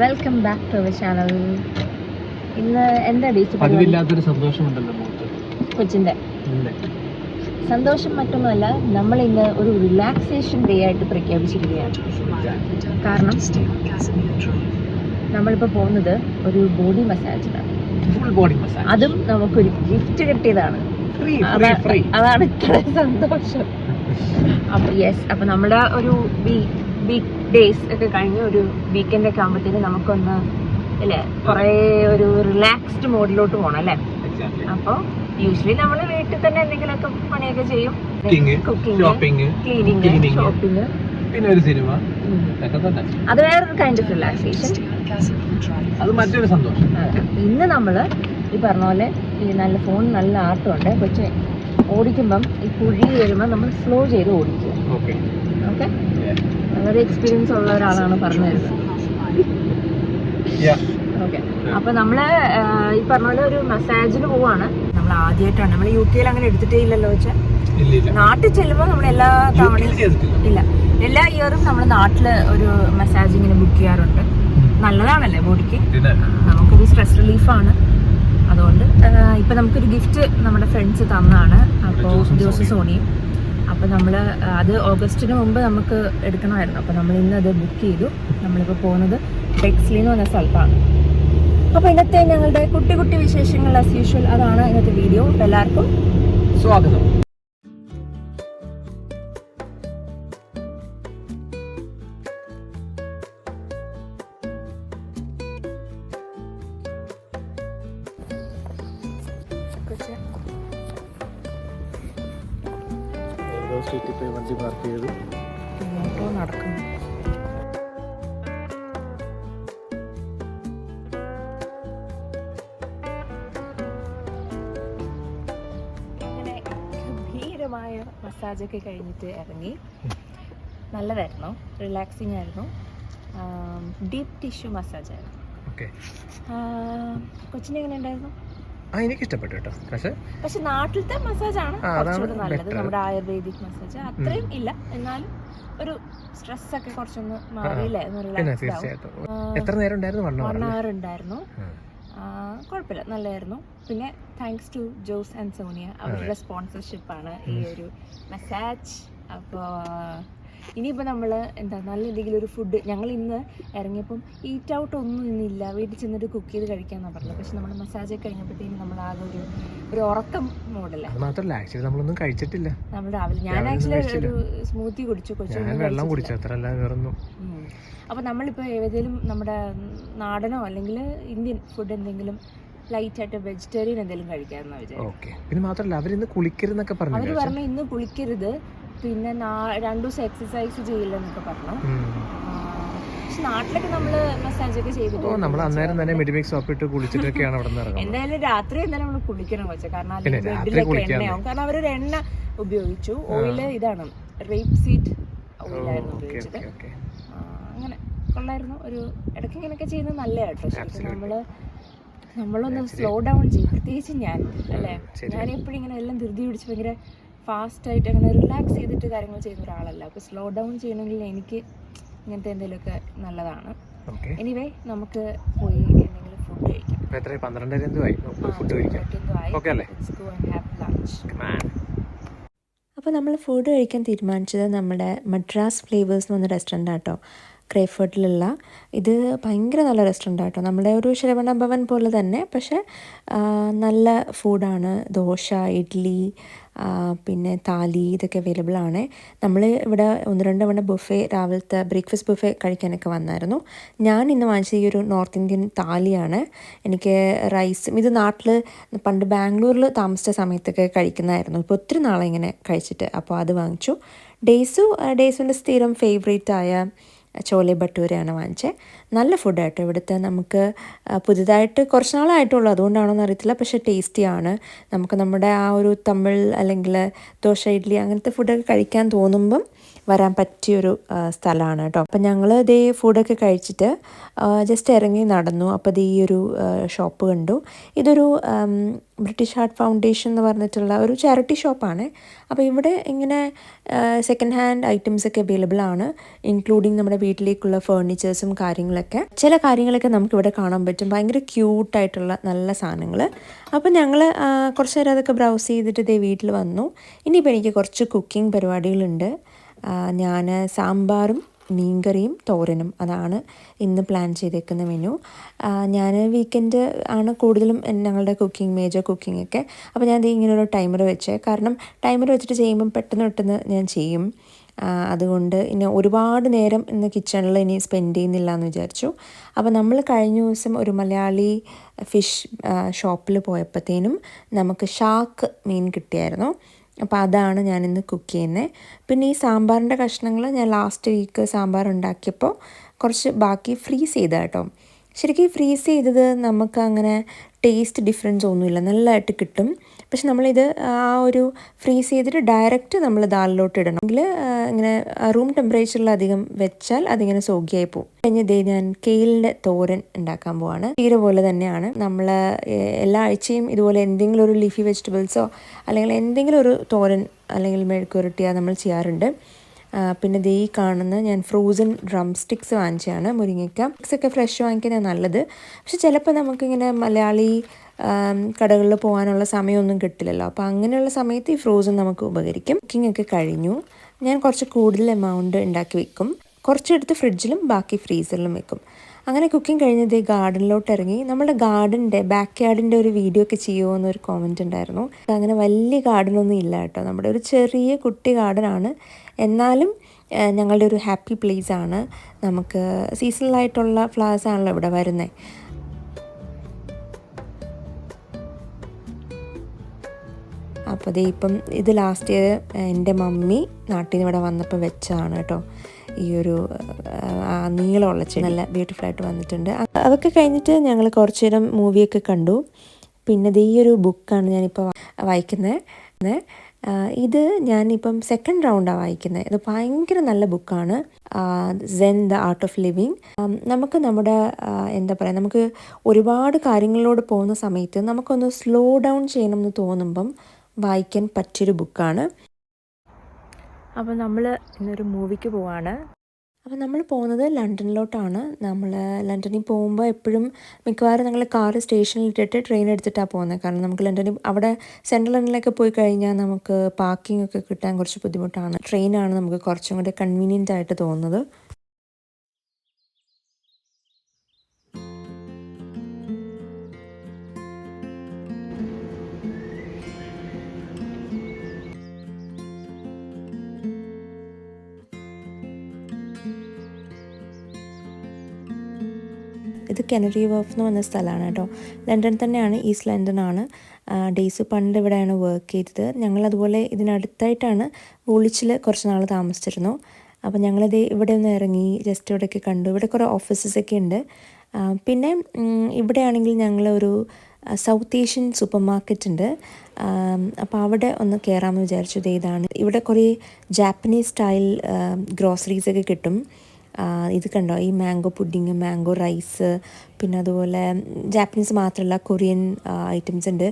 Welcome back to our channel ഇന്ന് എന്താ പതിവില്ലാത്തൊരു സന്തോഷമുണ്ടല്ലോ മുഖത്ത് കൊച്ചിന്റെ. സന്തോഷം മറ്റൊന്നുമല്ല നമ്മൾ ഇന്ന് ഒരു റിലാക്സേഷൻ ഡേ ആയിട്ട് പ്രഖ്യാപിച്ചിരിക്കുകയാണ്. കാരണം നമ്മളിപ്പോൾ പോകുന്നത് ഒരു ബോഡി മസാജിനാണ് Full ബോഡി മസാജ് അതും നമുക്കൊരു ഗിഫ്റ്റ് കിട്ടിയതാണ്. അതാണ് ഇത്ര സന്തോഷം. അപ്പൊ യെസ് അപ്പൊ നമ്മുടെ ഒരു വീക്ക് ഡേയ്സ് ഒക്കെ കഴിഞ്ഞ് ഒരു വീക്കെൻഡ് ഒക്കെ ആകുമ്പോഴത്തേക്ക് നമുക്കൊന്ന് അല്ലേ കുറേ ഒരു റിലാക്സ്ഡ് മോഡിലോട്ട് പോകണം അല്ലേ. അപ്പോൾ യൂഷ്വലി നമ്മൾ വീട്ടിൽ തന്നെ എന്തെങ്കിലുമൊക്കെ പണിയൊക്കെ ചെയ്യും. Cooking cleaning. ഷോപ്പിംഗ് പിന്നെ ഒരു സിനിമ ഇതൊക്കെ തന്നെ. അത് വേറൊരു കൈൻഡ് ഓഫ് റിലാക്സേഷൻ അത് മറ്റൊരു സന്തോഷം. ഇന്ന് നമ്മൾ ഈ പറഞ്ഞ പോലെ ഈ നല്ല ഫോൺ നല്ല ആട്ടമുണ്ട്. പക്ഷെ ഓടിക്കുമ്പം ഈ കുഴി വരുമ്പോൾ നമ്മൾ സ്ലോ ചെയ്ത് ഓടിക്കുക. ഓക്കെ ഓക്കെ വളരെ എക്സ്പീരിയൻസ് ഉള്ള ഒരാളാണ് പറഞ്ഞു തരുന്നത് ഓക്കെ അപ്പൊ നമ്മൾ ഈ പറഞ്ഞ പോലെ ഒരു മെസ്സേജിന് പോവാണ്. നമ്മൾ ആദ്യമായിട്ടാണ് നമ്മൾ യു കെയിൽ അങ്ങനെ എടുത്തിട്ടേ ഇല്ലല്ലോ വെച്ചാൽ നാട്ടിൽ ചെല്ലുമ്പോൾ നമ്മൾ എല്ലാ തവണയും ഇല്ല. എല്ലാ ഇയറും നമ്മൾ നാട്ടിൽ ഒരു മസാജ് ഇങ്ങനെ ബുക്ക് ചെയ്യാറുണ്ട്. നല്ലതാണല്ലേ ബോഡിക്ക്? നമുക്കൊരു സ്ട്രെസ് റിലീഫാണ് അതുകൊണ്ട് ഇപ്പൊ നമുക്കൊരു ഗിഫ്റ്റ് നമ്മുടെ ഫ്രണ്ട്സ് തന്നാണ്. അപ്പോൾ ജോസ് സോണിയും. അപ്പോൾ നമ്മൾ അത് ഓഗസ്റ്റിന് മുമ്പ് നമുക്ക് എടുക്കണമായിരുന്നു. അപ്പോൾ നമ്മൾ ഇന്ന് അത് ബുക്ക് ചെയ്തു. നമ്മളിപ്പോൾ പോകുന്നത് ബെക്സ്ലി എന്ന് പറഞ്ഞ സ്ഥലത്താണ്. അപ്പോൾ ഇന്നത്തെ ഞങ്ങളുടെ കുട്ടി കുട്ടി വിശേഷങ്ങൾ ആസ് യൂഷ്വൽ അതാണ് ഇന്നത്തെ വീഡിയോ എല്ലാവർക്കും സ്വാഗതം. സ്ട്രീറ്റിൽ പോയി വണ്ടി പാർക്ക് ചെയ്തു. ഇങ്ങോട്ടോ നടക്കുന്നു. അങ്ങനെ ഗംഭീരമായ മസാജൊക്കെ കഴിഞ്ഞിട്ട് ഇറങ്ങി. നല്ലതായിരുന്നു. റിലാക്സിങ് ആയിരുന്നു. ഡീപ് ടിഷ്യൂ മസാജ് ആയിരുന്നു. ഓക്കെ കൊച്ചിന് എങ്ങനെ ഉണ്ടായിരുന്നു? ആ എനിക്ക് ഇഷ്ടപ്പെട്ടു കേട്ടോ. പക്ഷേ പക്ഷെ നാട്ടിലത്തെ മസാജ് ആണ് അതാണ് നല്ലത്. നമ്മുടെ ആയുർവേദിക് മസാജ്. അത്രയും ഇല്ല. എന്നാലും ഒരു സ്ട്രെസ് ഒക്കെ കുറച്ചൊന്ന് മാറിയില്ലേ? തീർച്ചയായിട്ടും. എത്ര നേരം ഉണ്ടായിരുന്നു? വൺ അവർ ഉണ്ടായിരുന്നു കുഴപ്പമില്ല. നല്ലതായിരുന്നു പിന്നെ thanks to Jose and Sonia അവരുടെ സ്പോൺസർഷിപ്പാണ് ഈ ഒരു മസാജ്. അപ്പോൾ ഇനിയിപ്പോൾ നമ്മൾ എന്താ നല്ല എന്തെങ്കിലും ഒരു ഫുഡ് ഞങ്ങൾ ഇന്ന് ഇറങ്ങിയപ്പം ഈറ്റ് ഔട്ട് ഒന്നും ഇന്നില്ല. വീട്ടിൽ ചെന്നിട്ട് കുക്ക് ചെയ്ത് കഴിക്കാമെന്നാണ് പറഞ്ഞത്. പക്ഷെ നമ്മൾ മസാജ് കഴിഞ്ഞപ്പോഴത്തേക്കും നമ്മൾ ആകെ ഒരു ഒരു ഉറക്കം മോഡല്ലേ അത് മാത്രമല്ല ആക്ച്വലി നമ്മളൊന്നും കഴിച്ചിട്ടില്ല. നമ്മൾ രാവിലെ ഞാൻ ആക്ച്വലി ഒരു സ്മൂത്തി കുടിച്ചു കൊച്ചു വെള്ളം കുടിച്ചു അത്ര വേറൊന്നും. അപ്പോൾ നമ്മളിപ്പോൾ ഏതെങ്കിലും നമ്മുടെ നാടനോ അല്ലെങ്കിൽ ഇന്ത്യൻ ഫുഡ് എന്തെങ്കിലും ലൈറ്റ് ആയിട്ട് വെജിറ്റേറിയൻ എന്തെങ്കിലും വിചാരിച്ചു ഓക്കെ പിന്നെ മാത്രമല്ല അവരിന്ന് ഇന്ന് അവർ പറഞ്ഞു പറഞ്ഞു ഇന്ന് കുളിക്കരുത്. പിന്നെ രണ്ടു ദിവസം എക്സസൈസ് ചെയ്യില്ലെന്നൊക്കെ പറഞ്ഞു. നാട്ടിലൊക്കെ നമ്മൾ മസാജ് ഒക്കെ ചെയ്തിട്ട് നമ്മൾ അന്നേരം തന്നെ മെഡിമിക്സ് സോപ്പ് ഇട്ട് കുളിച്ചിട്ടൊക്കെയാണ് അവിടെ നിന്ന് എന്തായാലും രാത്രി എന്തായാലും നമ്മൾ കുളിക്കണം വെച്ചാൽ കാരണം ബ്ലഡിലൊക്കെ എണ്ണയാവും. കാരണം അവരൊരു എണ്ണ ഉപയോഗിച്ചു. ഓയിൽ ഇതാണ്. റേപ്പ് സീറ്റ് ഓയിലായിരുന്നു ഉപയോഗിച്ചത്. അങ്ങനെ കൊള്ളായിരുന്നു. ഒരു ഇടയ്ക്ക് ഇങ്ങനെയൊക്കെ ചെയ്യുന്നത് നല്ലതാട്ടോ ശരിക്കും നമ്മൾ നമ്മളൊന്ന് സ്ലോ ഡൗൺ ചെയ്യും. പ്രത്യേകിച്ച് ഞാൻ അല്ലേ? ഞാൻ എപ്പോഴും ഇങ്ങനെ എല്ലാം ധൃതി പിടിച്ച് ഭയങ്കര ഫാസ്റ്റ് ആയിട്ട് അങ്ങനെ റിലാക്സ് ചെയ്തിട്ട് കാര്യങ്ങൾ ചെയ്യുന്ന ഒരാളല്ല. അപ്പോൾ സ്ലോ ഡൗൺ ചെയ്യണമെങ്കിൽ എനിക്ക് ഇങ്ങനത്തെ എന്തെങ്കിലുമൊക്കെ നല്ലതാണ്. ഓക്കെ എനിവേ നമുക്ക് പോയി എന്തെങ്കിലും ഫുഡ് കഴിക്കാം. എത്ര പന്ത്രണ്ടര ഫുഡ് കഴിക്കാം. അല്ലേ? അപ്പോൾ നമ്മൾ ഫുഡ് കഴിക്കാൻ തീരുമാനിച്ചത് നമ്മുടെ മദ്രാസ് ഫ്ലേവേഴ്സ് എന്ന് പറഞ്ഞ റെസ്റ്റോറന്റ് ആട്ടോ ക്രേഫേർട്ടിലുള്ള ഇത് ഭയങ്കര നല്ല റെസ്റ്റോറന്റ് ആട്ടോ നമ്മുടെ ഒരു ശ്രവണ ഭവൻ പോലെ തന്നെ. പക്ഷേ നല്ല ഫുഡാണ് ദോശ ഇഡ്ഡലി പിന്നെ താലി ഇതൊക്കെ അവൈലബിൾ ആണ്. നമ്മൾ ഇവിടെ ഒന്ന് രണ്ട് തവണ ബുഫേ രാവിലത്തെ ബ്രേക്ക്ഫാസ്റ്റ് ബുഫേ കഴിക്കാനൊക്കെ വന്നായിരുന്നു. ഞാൻ ഇന്ന് വാങ്ങിച്ച ഈ ഒരു നോർത്ത് ഇന്ത്യൻ താലിയാണ്. എനിക്ക് റൈസും ഇത് നാട്ടിൽ പണ്ട് ബാംഗ്ലൂരിൽ താമസിച്ച സമയത്തൊക്കെ കഴിക്കുന്നതായിരുന്നു. ഇപ്പോൾ ഒത്തിരി നാളെ ഇങ്ങനെ കഴിച്ചിട്ട് അപ്പോൾ അത് വാങ്ങിച്ചു. ഡേയ്സു ഡേസുവിന്റെ സ്ഥിരം ഫേവറേറ്റ് ആയ ചോലെ ഭട്ടൂരയാണ് വാങ്ങിച്ചത് നല്ല ഫുഡായിട്ട് ഇവിടുത്തെ നമുക്ക് പുതുതായിട്ട് കുറച്ച് നാളായിട്ടുള്ളൂ. അതുകൊണ്ടാണോന്ന് അറിയത്തില്ല. പക്ഷേ ടേസ്റ്റിയാണ്. നമുക്ക് നമ്മുടെ ആ ഒരു തമിഴ് അല്ലെങ്കിൽ ദോശ ഇഡ്ഡലി അങ്ങനത്തെ ഫുഡൊക്കെ കഴിക്കാൻ തോന്നുമ്പം വരാൻ പറ്റിയൊരു സ്ഥലമാണ് കേട്ടോ. അപ്പം ഞങ്ങൾ ഇതേ ഫുഡൊക്കെ കഴിച്ചിട്ട് ജസ്റ്റ് ഇറങ്ങി നടന്നു. അപ്പോൾ ഇത് ഈ ഒരു ഷോപ്പ് കണ്ടു. ഇതൊരു ബ്രിട്ടീഷ് ഹാർട്ട് ഫൗണ്ടേഷൻ എന്ന് പറഞ്ഞിട്ടുള്ള ഒരു ചാരിറ്റി ഷോപ്പാണ് അപ്പോൾ ഇവിടെ ഇങ്ങനെ സെക്കൻഡ് ഹാൻഡ് ഐറ്റംസ് ഒക്കെ അവൈലബിൾ ആണ് ഇൻക്ലൂഡിങ് നമ്മുടെ വീട്ടിലേക്കുള്ള ഫേർണിച്ചേഴ്സും കാര്യങ്ങളൊക്കെ. ചില കാര്യങ്ങളൊക്കെ നമുക്ക് ഇവിടെ കാണാൻ പറ്റും. ഭയങ്കര ക്യൂട്ടായിട്ടുള്ള നല്ല സാധനങ്ങൾ അപ്പോൾ ഞങ്ങൾ കുറച്ച് നേരം അതൊക്കെ ബ്രൗസ് ചെയ്തിട്ട് ഇതേ വീട്ടിൽ വന്നു. ഇനിയിപ്പോൾ എനിക്ക് കുറച്ച് കുക്കിംഗ് പരിപാടികളുണ്ട്. ഞാൻ സാമ്പാറും മീൻകറിയും തോരനും അതാണ് ഇന്ന് പ്ലാൻ ചെയ്തേക്കുന്ന മെനു ഞാൻ വീക്കെൻഡ് ആണ് കൂടുതലും ഞങ്ങളുടെ കുക്കിംഗ് മേജർ കുക്കിംഗ് ഒക്കെ. അപ്പോൾ ഞാൻ ഇങ്ങനെ ഒരു ടൈമർ വെച്ചേ. കാരണം ടൈമർ വെച്ചിട്ട് ചെയ്യുമ്പം പെട്ടെന്ന് പെട്ടെന്ന് ഞാൻ ചെയ്യും. അതുകൊണ്ട് ഇനി ഒരുപാട് നേരം ഇന്ന് കിച്ചണിൽ ഇനി സ്പെൻഡ് ചെയ്യുന്നില്ല എന്ന് വിചാരിച്ചു. അപ്പോൾ നമ്മൾ കഴിഞ്ഞ ദിവസം ഒരു മലയാളി ഫിഷ് ഷോപ്പിൽ പോയപ്പോഴത്തേനും നമുക്ക് ഷാക്ക് മീൻ കിട്ടിയായിരുന്നു. അപ്പോൾ അതാണ് ഞാനിന്ന് കുക്ക് ചെയ്യുന്നത് പിന്നെ ഈ സാമ്പാറിന്റെ കഷ്ണങ്ങൾ ഞാൻ ലാസ്റ്റ് വീക്ക് സാമ്പാർ ഉണ്ടാക്കിയപ്പോൾ കുറച്ച് ബാക്കി ഫ്രീസ് ചെയ്ത കേട്ടോ ശരിക്കും ഫ്രീസ് ചെയ്തത് നമുക്ക് അങ്ങനെ ടേസ്റ്റ് ഡിഫറൻസ് ഒന്നുമില്ല. നല്ലതായിട്ട് കിട്ടും. പക്ഷെ നമ്മളിത് ആ ഒരു ഫ്രീസ് ചെയ്തിട്ട് ഡയറക്റ്റ് നമ്മൾ ദാലിലോട്ട് ഇടണം. എങ്കിൽ ഇങ്ങനെ റൂം ടെമ്പറേച്ചറിൽ അധികം വെച്ചാൽ അതിങ്ങനെ സോഗിയായി പോകും. കഴിഞ്ഞ ദേ ഞാൻ കെയിലിന്റെ തോരൻ ഉണ്ടാക്കാൻ പോവാണ്. തീരെ പോലെ തന്നെയാണ്. നമ്മൾ എല്ലാ ആഴ്ചയും ഇതുപോലെ എന്തെങ്കിലും ഒരു ലീഫി വെജിറ്റബിൾസോ അല്ലെങ്കിൽ എന്തെങ്കിലും ഒരു തോരൻ അല്ലെങ്കിൽ മെഴുക്കുരുട്ടിയാൽ നമ്മൾ ചെയ്യാറുണ്ട്. പിന്നെ ദേ ഈ കാണുന്ന ഞാൻ ഫ്രോസൺ ഡ്രം സ്റ്റിക്സ് വാങ്ങിച്ചതാണ് മുരിങ്ങയ്ക്ക. സ്റ്റിക്സ് ഒക്കെ ഫ്രഷ് വാങ്ങിക്കുന്നത് നല്ലത്. പക്ഷെ ചിലപ്പോൾ നമുക്കിങ്ങനെ മലയാളി കടകളിൽ പോകാനുള്ള സമയമൊന്നും കിട്ടില്ലല്ലോ. അപ്പോൾ അങ്ങനെയുള്ള സമയത്ത് ഈ ഫ്രോസൺ നമുക്ക് ഉപകരിക്കും. കുക്കിംഗ് ഒക്കെ കഴിഞ്ഞു. ഞാൻ കുറച്ച് കൂടുതൽ എമൗണ്ട് ഉണ്ടാക്കി വെക്കും. കുറച്ചെടുത്ത് ഫ്രിഡ്ജിലും ബാക്കി ഫ്രീസറിലും വെക്കും. അങ്ങനെ കുക്കിംഗ് കഴിഞ്ഞത് ഗാർഡനിലോട്ട് ഇറങ്ങി നമ്മുടെ ഗാർഡന്റെ ബാക്ക് യാർഡിന്റെ ഒരു വീഡിയോ ഒക്കെ ചെയ്യുമോ എന്നൊരു കോമന്റ് ഉണ്ടായിരുന്നു. അങ്ങനെ വലിയ ഗാർഡനൊന്നും ഇല്ല കേട്ടോ. നമ്മുടെ ഒരു ചെറിയ കുട്ടി ഗാർഡനാണ്. എന്നാലും ഞങ്ങളുടെ ഒരു ഹാപ്പി പ്ലേസ് ആണ്. നമുക്ക് സീസണലായിട്ടുള്ള ഫ്ലവേഴ്സ് ആണല്ലോ ഇവിടെ വരുന്നത് അപ്പോൾ ദേ ഇപ്പം ഇത് ലാസ്റ്റ് ഇയർ എന്റെ മമ്മി നാട്ടിൽ നിന്ന് ഇവിടെ വന്നപ്പോൾ വെച്ചാണ് കേട്ടോ. ഈ ഒരു നീളമുള്ള ചെടി. നല്ല ബ്യൂട്ടിഫുൾ ആയിട്ട് വന്നിട്ടുണ്ട്. അതൊക്കെ കഴിഞ്ഞിട്ട് ഞങ്ങൾ കുറച്ചു നേരം മൂവിയൊക്കെ കണ്ടു. പിന്നെ ഈ ഒരു ബുക്കാണ് ഞാനിപ്പോൾ വായിക്കുന്നത് ഇത് ഞാനിപ്പം സെക്കൻഡ് റൗണ്ടാണ് വായിക്കുന്നത് ഇത് ഭയങ്കര നല്ല ബുക്കാണ് Zen the art of living നമുക്ക് നമ്മുടെ എന്താ പറയുക നമുക്ക് ഒരുപാട് കാര്യങ്ങളിലൂടെ പോകുന്ന സമയത്ത് നമുക്കൊന്ന് സ്ലോ ഡൗൺ ചെയ്യണം എന്ന് തോന്നുമ്പം വായിക്കാൻ പറ്റിയൊരു ബുക്കാണ് അപ്പോൾ നമ്മൾ ഇന്നൊരു മൂവിക്ക് പോവാണ്. അപ്പോൾ നമ്മൾ പോകുന്നത് ലണ്ടനിലോട്ടാണ്. നമ്മൾ ലണ്ടനിൽ പോകുമ്പോൾ എപ്പോഴും മിക്കവാറും ഞങ്ങൾ കാർ സ്റ്റേഷനിൽ ഇട്ടിട്ട് ട്രെയിൻ എടുത്തിട്ടാണ് പോകുന്നത് കാരണം നമുക്ക് ലണ്ടനിൽ അവിടെ സെൻട്രൽ ലണ്ടനിലൊക്കെ പോയി കഴിഞ്ഞാൽ നമുക്ക് പാർക്കിംഗ് ഒക്കെ കിട്ടാൻ കുറച്ച് ബുദ്ധിമുട്ടാണ്. ട്രെയിനാണ് നമുക്ക് കുറച്ചും കൂടി കൺവീനിയന്റ് ആയിട്ട് തോന്നുന്നത്. ഇത് കെനറി വർഫ് എന്ന് പറഞ്ഞ സ്ഥലമാണ് കേട്ടോ. ലണ്ടൻ തന്നെയാണ് ഈസ്റ്റ് ലണ്ടൻ ആണ്. ഡേയ്സ് പണ്ട് ഇവിടെയാണ് വർക്ക് ചെയ്തത്. ഞങ്ങൾ അതുപോലെ ഇതിനടുത്തായിട്ടാണ് വൂളിച്ചിൽ കുറച്ച് നാൾ താമസിച്ചിരുന്നു. അപ്പോൾ ഞങ്ങളിത് ഇവിടെ ഒന്ന് ഇറങ്ങി ജസ്റ്റ് ഇവിടെയൊക്കെ കണ്ടു. ഇവിടെ കുറേ ഓഫീസസ് ഒക്കെ ഉണ്ട്. പിന്നെ ഇവിടെയാണെങ്കിൽ ഞങ്ങളൊരു സൗത്ത് ഏഷ്യൻ സൂപ്പർ മാർക്കറ്റ് ഉണ്ട്. അപ്പോൾ അവിടെ ഒന്ന് കയറാമെന്ന് വിചാരിച്ചു. ഇത് ഇതാണ്. ഇവിടെ കുറേ ജാപ്പനീസ് സ്റ്റൈൽ ഗ്രോസറീസ് ഒക്കെ കിട്ടും. ഇത് കണ്ടോ? ഈ മാംഗോ പുഡിങ് മാംഗോ റൈസ് പിന്നെ അതുപോലെ ജാപ്പനീസ് മാത്രമല്ല കൊറിയൻ ഐറ്റംസ് ഉണ്ട്.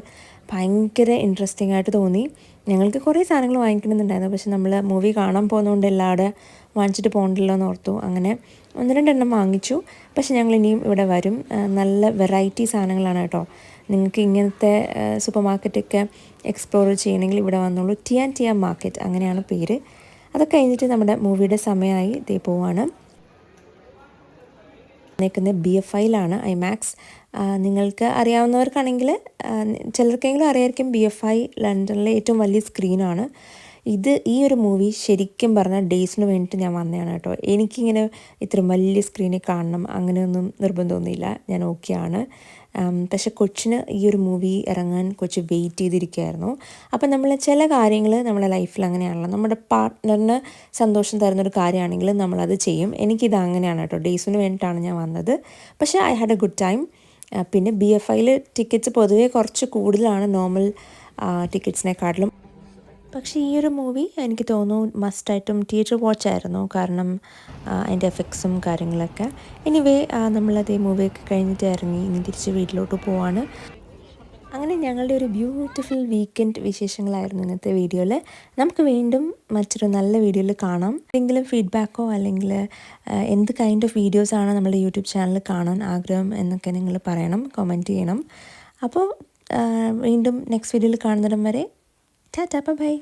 ഭയങ്കര ഇൻട്രസ്റ്റിംഗ് ആയിട്ട് തോന്നി. ഞങ്ങൾക്ക് കുറേ സാധനങ്ങൾ വാങ്ങിക്കണമെന്നുണ്ടായിരുന്നു. പക്ഷെ നമ്മൾ മൂവി കാണാൻ പോകുന്നതുകൊണ്ട് എല്ലാവിടെ വാങ്ങിച്ചിട്ട് പോകണ്ടല്ലോ എന്ന് ഓർത്തു. അങ്ങനെ ഒന്ന് രണ്ടെണ്ണം വാങ്ങിച്ചു. പക്ഷെ ഞങ്ങൾ ഇനിയും ഇവിടെ വരും. നല്ല വെറൈറ്റി സാധനങ്ങളാണ് കേട്ടോ. നിങ്ങൾക്ക് ഇങ്ങനത്തെ സൂപ്പർ മാർക്കറ്റൊക്കെ എക്സ്പ്ലോർ ചെയ്യണമെങ്കിൽ ഇവിടെ വന്നോളൂ. ടിയാൻ ടിയാൻ മാർക്കറ്റ് അങ്ങനെയാണ് പേര്. അതൊക്കെ കഴിഞ്ഞിട്ട് നമ്മുടെ മൂവിയുടെ സമയമായി ഇതേ പോവാണ്. നിൽക്കുന്നത് ബി എഫ് ഐയിലാണ് ഐമാക്സ് നിങ്ങൾക്ക് അറിയാവുന്നവർക്കാണെങ്കിൽ ചിലർക്കെങ്കിലും അറിയായിരിക്കും ബി എഫ് ഐ ലണ്ടനിലെ ഏറ്റവും വലിയ സ്ക്രീനാണ് ഇത് ഈ ഒരു മൂവി ശരിക്കും പറഞ്ഞാൽ ഡേയ്സിന് വേണ്ടിയിട്ട് ഞാൻ വന്നതാണ് കേട്ടോ. എനിക്കിങ്ങനെ ഇത്ര വലിയ സ്ക്രീനിൽ കാണണം അങ്ങനെയൊന്നും നിർബന്ധമൊന്നുമില്ല. ഞാൻ ഓക്കെയാണ് പക്ഷെ കൊച്ചിന് ഈ ഒരു മൂവി ഇറങ്ങാൻ കൊച്ച് വെയിറ്റ് ചെയ്തിരിക്കുകയായിരുന്നു. അപ്പം നമ്മൾ ചില കാര്യങ്ങൾ നമ്മുടെ ലൈഫിൽ അങ്ങനെയാണല്ലോ. നമ്മുടെ പാർട്ട്ണറിന് സന്തോഷം തരുന്നൊരു കാര്യമാണെങ്കിൽ നമ്മളത് ചെയ്യും. എനിക്കിത് അങ്ങനെയാണ് കേട്ടോ. ഡേയ്സിന് വേണ്ടിയിട്ടാണ് ഞാൻ വന്നത്. പക്ഷേ I had a good time പിന്നെ ബി എഫ് ഐയിൽ ടിക്കറ്റ്സ് പൊതുവേ കുറച്ച് കൂടുതലാണ്. നോർമൽ ടിക്കറ്റ്സിനെക്കാട്ടിലും പക്ഷേ ഈ ഒരു മൂവി എനിക്ക് തോന്നുന്നു മസ്റ്റായിട്ടും തിയേറ്റർ വാച്ച് ആയിരുന്നു. കാരണം അതിന്റെ എഫക്ട്സും കാര്യങ്ങളൊക്കെ. എനിവേ നമ്മളത് ഈ മൂവിയൊക്കെ കഴിഞ്ഞിട്ട് ഇറങ്ങി ഇനി തിരിച്ച് വീട്ടിലോട്ട് പോവാണ്. അങ്ങനെ ഞങ്ങളുടെ ഒരു ബ്യൂട്ടിഫുൾ വീക്കെൻഡ് വിശേഷങ്ങളായിരുന്നു ഇന്നത്തെ വീഡിയോയിൽ നമുക്ക് വീണ്ടും മറ്റൊരു നല്ല വീഡിയോയിൽ കാണാം. എന്തെങ്കിലും ഫീഡ്ബാക്കോ അല്ലെങ്കിൽ എന്ത് കൈൻഡ് ഓഫ് വീഡിയോസാണ് നമ്മുടെ യൂട്യൂബ് ചാനൽ കാണാൻ ആഗ്രഹം എന്നൊക്കെ നിങ്ങൾ പറയണം കമന്റ് ചെയ്യണം. അപ്പോൾ വീണ്ടും നെക്സ്റ്റ് വീഡിയോയിൽ കാണുന്നിടം വരെ ടാറ്റാ ബൈ